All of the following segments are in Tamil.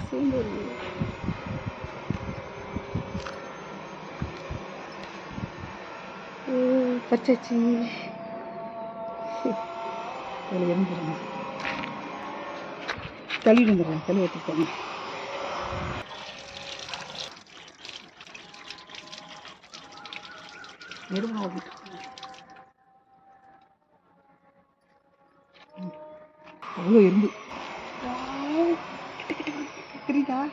சூம்பல் பச்சாச்சு அதில் இருந்துருங்க தள்ளி வந்துடுறேன் தள்ளி எடுத்துக்கோங்க எறும்பு அவ்வளோ எறும்பு. 行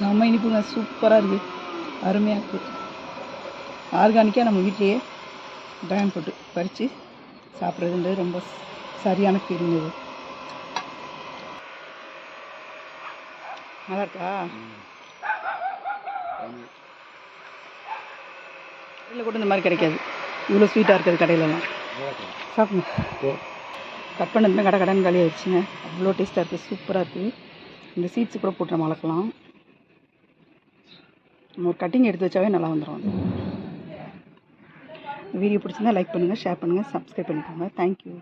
செம்ம இனிப்புங்க சூப்பராக இருக்குது அருமையாக இருக்குது ஆர்கானிக்காக நம்ம வீட்டிலேயே ட்ராகன் போட்டு பறித்து சாப்பிட்றதுன்றது ரொம்ப சரியான ஃபீலிங் இது. நல்லா இருக்கா? கடையில் கூட இந்த மாதிரி கிடைக்காது. இவ்வளோ ஸ்வீட்டாக இருக்குது கடையிலலாம். சாப்பிடுங்க. கட் பண்ணதுமே கடை கடன் காலி ஆயிடுச்சுங்க. அவ்வளோ டேஸ்ட்டாக இருக்குது சூப்பராக இருக்குது இந்த சீட்ஸு கூட போட்டு நம்ம வளர்க்கலாம். நம்ம ஒரு கட்டிங் எடுத்து வச்சாவே நல்லா வந்துடும் வீடியோ பிடிச்சிருந்தா லைக் பண்ணுங்கள் ஷேர் பண்ணுங்கள் சப்ஸ்கிரைப் பண்ணிக்கோங்க. தேங்க்யூ